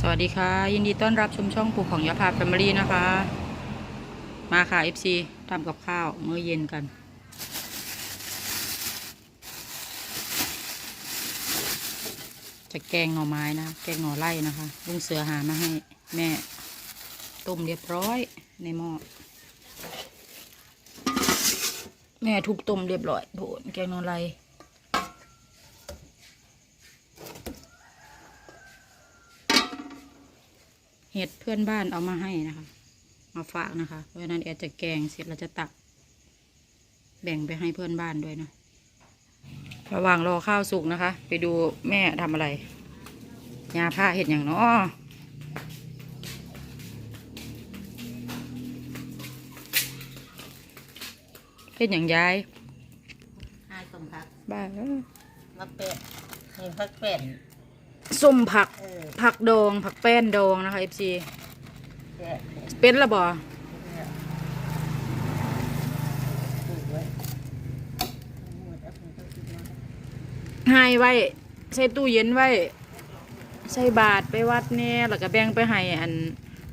สวัสดีค่ะ ยินดีต้อนรับชมช่องปลูกของยาพาแฟมิลี่นะคะ มาค่ะ FC ทำกับข้าวมื้อเย็นกัน จะแกงหน่อไม้นะ แกงหน่อไร่นะคะลุงเสือหามาให้แม่ต้มเรียบร้อยในหม้อแม่ทุบต้มเรียบร้อยโผนแกงหน่อไร่ เห็ดเพื่อนบ้านเอามาให้นะคะ มาฝากนะคะ เพราะฉะนั้นแอดจะแกงเสร็จเราจะตัก แบ่งไปให้เพื่อนบ้านด้วยเนาะระหว่างรอข้าวสุกนะคะ ไปดูแม่ทำอะไรยาผ้าเห็ดอย่างเนาะเห็ดอย่างยายให้สมพักบ้าเอ้ยมาเป็ดให้พักเป็ด ส้มผักเออผักดอง ผักแป้นดองนะคะ FC แก่เนี่ยเป็นละบ่เนี่ยปลูกไว้หมดแล้วผมก็กินมาให้ไว้ ใส่ตู้เย็นไว้ ใส่บาทไปวัดแน่แล้วก็แบ่งไปให้อัน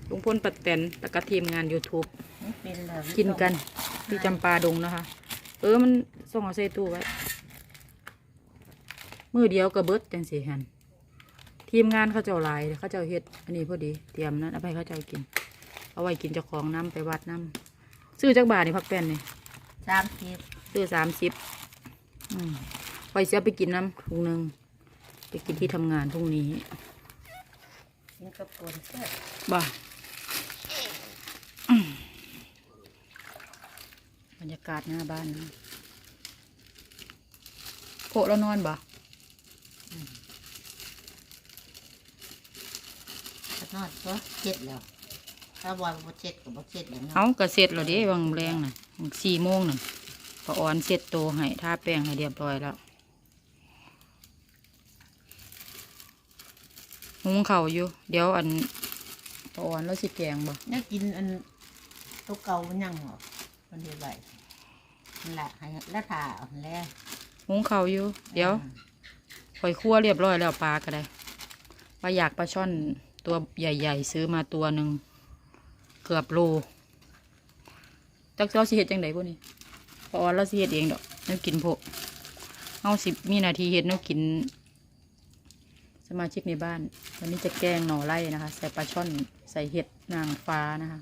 ลุงพลปัดแตนแล้วก็ทีมงาน YouTube ไม่เป็นแล้วกินกัน ที่จำปาดงนะคะ เออมันส่งเอาใส่ตู้ไว้ มือเดียวก็เบิดจังสีหัน ทีมงานเขาเจ้าหลายเขาเจ้าเฮ็ดอันนี้พอดีเตรียมนั้นเอาไปให้เขาเจ้ากิน เอาไว้กินเจ้าของน้ำไปวัดน้ำซื้อจักบาทนี่พักแป้นนี่สามสิบซื้อสามสิบอืมไปเสียไปกินน้ำถุงหนึ่งไปกินที่ทำงานพรุ่งนี้กินกับปนแซ่บบ่าอืมบรรยากาศหน้าบ้านนะโพะแล้วนอนบ่ถ้า นอดก็เจ็ดแล้ว ถ้าวันบ่เจ็ดก็บ่เจ็ดแล้วเนาะเอากระเสร็จแล้วเด้บางแรงน่ะสี่โมงน่ะปะออนเสร็จโตวให้ทาแป้งให้เรียบร้อยแล้วหุงเข่าวอยู่ เดี๋ยวอันปะออนแล้วสิแกงบ่เนี่ยกินอันตัวเก่ามันยังเหรอมันเดียวไว้นั่นแหละให้แล้วถ่าเอาแล้วหุงเข่าวอยู่ เดี๋ยวปล่อยคั่วเรียบร้อยแล้วปลาก็ได้ปลาอยากปลาช่อน ตัวใหญ่ๆ ซื้อมาตัวหนึ่งเกือบโลจักเจ้าสิเฮ็ดจังไดพวกนี้ปะอแล้วสิเฮ็ดเองดอกนั่นกินโพะเอาสิบมีนาทีเฮ็ดนั่นกิน สมาชิกในบ้าน วันนี้จะแกงหน่อไร่นะคะ ใส่ปลาช่อนใส่เห็ดนางฟ้านะคะ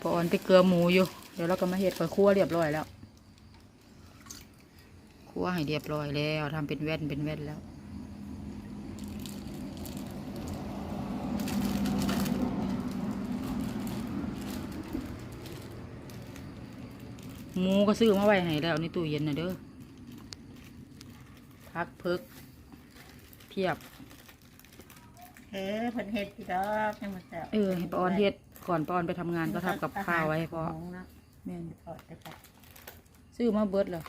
พอออนไปเกลือหมูอยู่ เดี๋ยวเราก็มาเห็ดกับคั่วเรียบร้อยแล้ว วให้เรียบร้อยแล้วทำเป็นแว่นเป็นแว่นแล้วหมูก็ซื้อมาไว้ให้แล้วในตู้เย็นนะเด้อพักเพิกเพียบ เออเพิ่นเฮ็ดพี่ดอกให้มันแซ่บเออให้ปาออนเฮ็ดก่อนปาออนไปทำงานก็ทำกับข้าวไว้ให้พ่อของนะแม่นทอดได้ค่ะซื้อมาเบิดแล้ว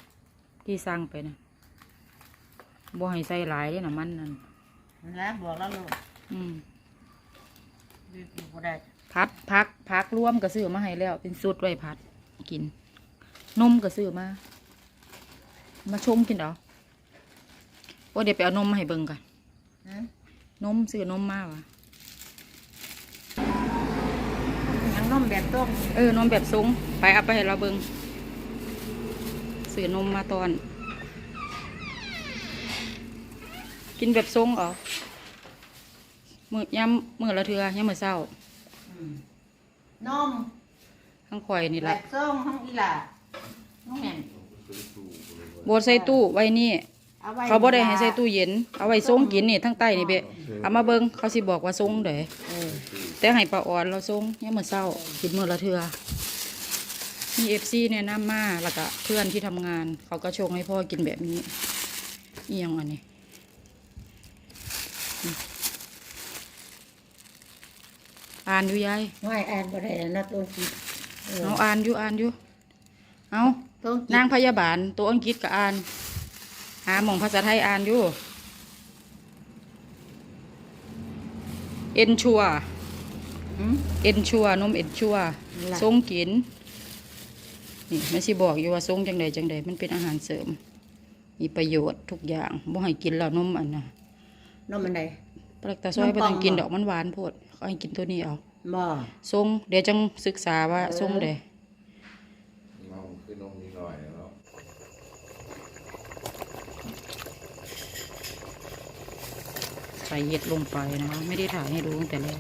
ที่สั่งไปนะบ่ให้ใส่หลายเด้น้ำมันนั่นนั่นแหล้วบอกแล้วลูกอืมดูดูบ่ได้พัดพักพักร่วมก็ซื้อมาให้แล้ว เป็นสูตรไว้พัดกิน นมก็ซื้อมา มาชมกินเอาโอ้เดี๋ยวไปเอานมมาให้เบิ่งกันหืมนมซื้อนมมาวะยังนมแบบต้มเออนมแบบทรงไปเอาไปให้เราเบิ่ง ซื้อนมมาตอน กินแบบทรงเหรอมือย่ำมือละเทือย่ำมือเศร้า นมข้างข่อยนี่แบละบส้มห้องอีหล่าน้องแม่นบดใส่ตู้ไว้นี่ เอาไว้เขาบ่ได้ให้ใส่ตู้เย็น เอาไว้ทรงกินนี่ทั้งใต้นี่เบะเอามาเบิ่งเขาสิบอกว่าทรงเด้อเออแต่ให้ปลาอ่อนเราทรงย่ำมือเศร้ากินมือละเทือ มีเอฟซีแนะนำมาแล้วก็เพื่อนที่ทำงาน เขาก็ชงให้พ่อกินแบบนี้ เอียงอันนี้อ่านอยู่ยายไม่อ่านบ่ได้นะตัวกินเออเอาอ่านอยู่อ่านอยู่เอาตัวกินนางพยาบาล ตัวอังกฤษก็อ่าน หาหมองภาษาไทยอ่านอยู่เอ็นชัวหืมเอ็นชัวนมเอ็นชัวนั่นล่ะทรงกิน นี่แม่สิบอกอยู่ว่าทรงจังใดจังใดมันเป็นอาหารเสริม มีประโยชน์ทุกอย่างบ่ให้กินแล้วนมอันน่ะนมมันใดปลักตาซอยนมบ่กล่ต้อองงกินบ่ดอกมันหวานโพดเขาให้กินตัวนี้เอาบ่ทรงเดี๋ยวจังศึกษาว่าเออทรงใดนมคือนมนิดหน่อยแล้วใส่เห็ดลงไปนะคะไม่ได้ถ่ายให้ดูตั้งแต่แรก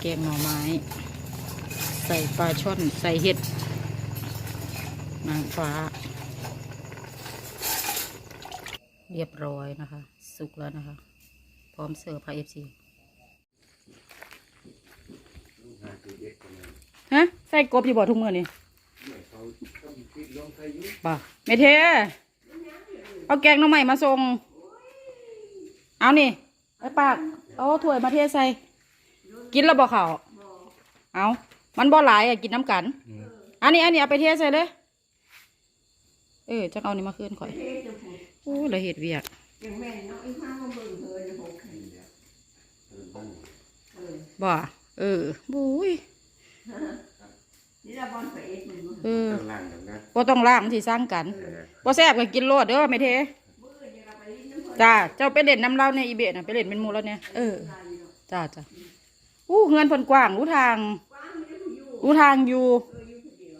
แกงหน่อไม้ ใส่ปลาช่อนใส่เห็ดนางฟ้า เรียบร้อยนะคะ สุกแล้วนะคะ พร้อมเสิร์ฟค่ะเอฟซีฮะใส่กบอยู่บ่ทุกมือนี่ไม่เขาต้องคิดลงใครยุ่งบ่เมเทเอาแกงน้ำใหม่มาส่ง เอานี่ไอ้ปากเอาถ้วยมาเทใส่ กินแล้วบ่เขาวเอา มันบ่หลายอะกินน้ำกัน อันนี้อันนี้เอาไปเทใส่เลย เออจังเอานี่มาคืนข่อยโอ้ยละเห็ดเวียกบ่เออบุ้ยเออข้างล่างกันนะบ่ต้องล้างมันสิสร้างกันเออบ่แซ่บก็กินโลดเด้อไม่เทจ้าเจ้าไปเล่นน้ำเล่าในอีเบะน่ะไปเล่นเป็นหมูแล้วเนี่ยเออจ้าจ้าอู้เงินเพิ่นกว้างรู้ทาง รู้ทางอยู่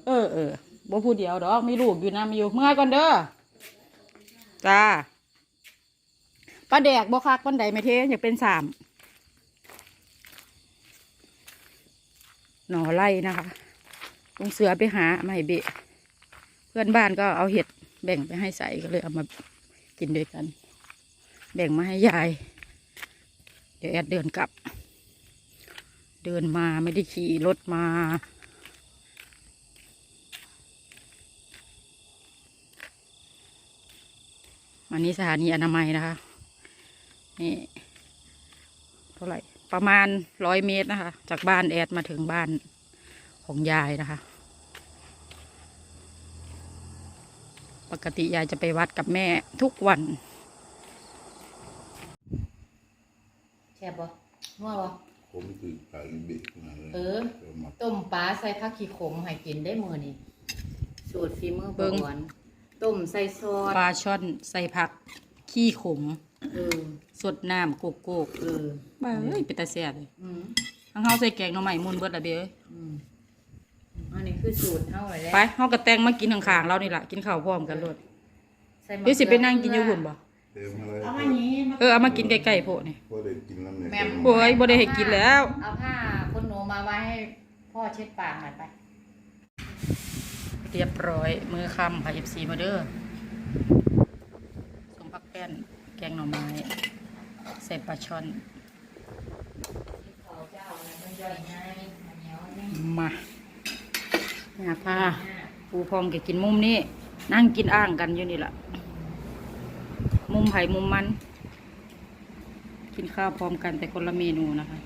เออเออบ่ผู้เดียวดอกมีลูกอยู่นะมีอยู่เมื่อก่อนเด้อจ้าปลาแดกบ่คักปันใดไม่เทอยากเป็นสามหน่อไล่นะคะลุงเสือไปหาไมาให้เบะเพื่อนบ้านก็เอาเห็ดแบ่งไปให้ใส่ก็เลยเอามากินด้วยกัน แบ่งมาให้ยาย เดี๋ยวแอดเดินกลับ เดินมาไม่ได้ขี่รถมาอันนี้สถานีอนามัยนะคะ นี่ เท่าไหร่ ประมาณร้อยเมตรนะคะ จากบ้านแอดมาถึงบ้านของยายนะคะ ปกติยายจะไปวัดกับแม่ทุกวันแซ่บบ่นัวบ่ ผมคือปลาอีเบกมาเลยเออเดี๋ยวมาต้มปลาใส่ผักขี้ขมให้กินได้มื้อนี้สูตรฝีมือเบิ่งบ่หวนต้มใส่ซอสปลาช่อนใส่ผัก ขี้ขม เออสดน้ำโกโก้เออบ้าเอ้ยเป็นตาแซ่บเลยอืมทั้งเฮาใส่แกงหน่อไม้มุนเบิดละเบ้เอ้ยอืมอันนี้คือสูตรเฮาไว้แล้วไปเฮากระแตงมากินข้างๆเรานี่ล่ะกินข้าวพร้อมกันโลดใส่มะเดี๋ยวสิไปนั่งกินอยู่หุ่นบ่เต็มอะไรเอามานี้มาเออเอามากินใกล้ๆโพะนี่พอได้กินแล้วเนี่ยแม่มโอ้ยบ่ได้ให้กินแล้ว เอาผ้าคนหนูมาไว้ให้พ่อเช็ดปากหน่อยไป เรียบร้อย มือค่ำค่ะ FC มาเด้อสมผักแป้น แกงหน่อไม้ใส่ปลาช่อนเขาเจ้านะมันย่อยง่ายอันเหนียวนี่มาหาผ้าปูพองแกกินมุมนี้ นั่งกินอ่างกันอยู่นี่แหละ มุมไผ่มุมมัน กินข้าวพร้อมกันแต่คนละเมนูนะคะ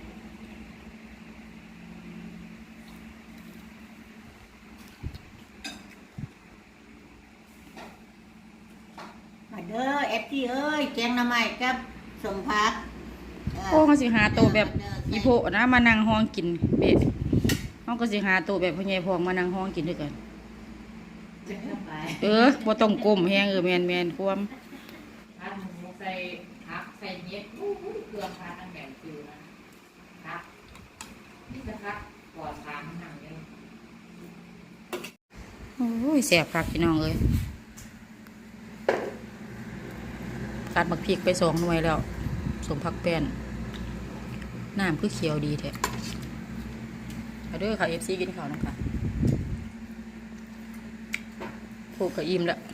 มาเด้อเอฟทีเอ้ยแกงหน้ำไม้กับสมพักเโอ้เขาสิหาโตวแบบอีโพนะมานั่งห้องกินเบะเขาก็สิหาโตวแบบพ่อใหญ่พองมานั่งห้องกินด้วยกันจะเข้าไปเออบ่ต้องก้มแห้งเออแมนแมนความผัดหมู ใส่ผักใส่เม็ดอู้หูเครื่องผัดตั้งแบบคือนะครับนี่จะพักปอดสารหนังเลยโอ้ยแสบคักพี่น้องเอ้ยกัดบักพริกไปสองหน่วยแล้ว สมพักแป้นน้ำคือเขียวดีแท้เอาด้อค่ะเอฟซีกินข้าวนะคะผูกกับอิ่มแล้วสำหรับ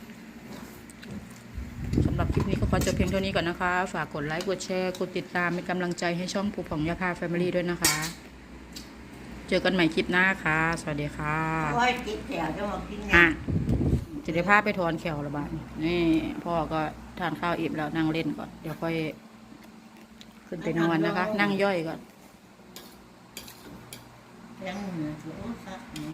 คลิปนี้ก็ขอจบเพียงเท่านี้ก่อนนะคะ ฝากกดไลค์ กดแชร์ กดติดตามเป็นกำลังใจให้ช่องผูผ่องยาพาแฟมิลี่ด้วยนะคะ เจอกันใหม่คลิปหน้าค่ะ สวัสดีค่ะโอ้ยกินแถวจะมากินไงอะจะได้พาไปถอนแขวละบาดนี่นี่พ่อก็ทานข้าวอิ่มแล้วนั่งเล่นก่อน เดี๋ยวค่อย ขึ้นไปนอนนะคะ นั่งย่อยก่อนยังเหนือถือว่าซัก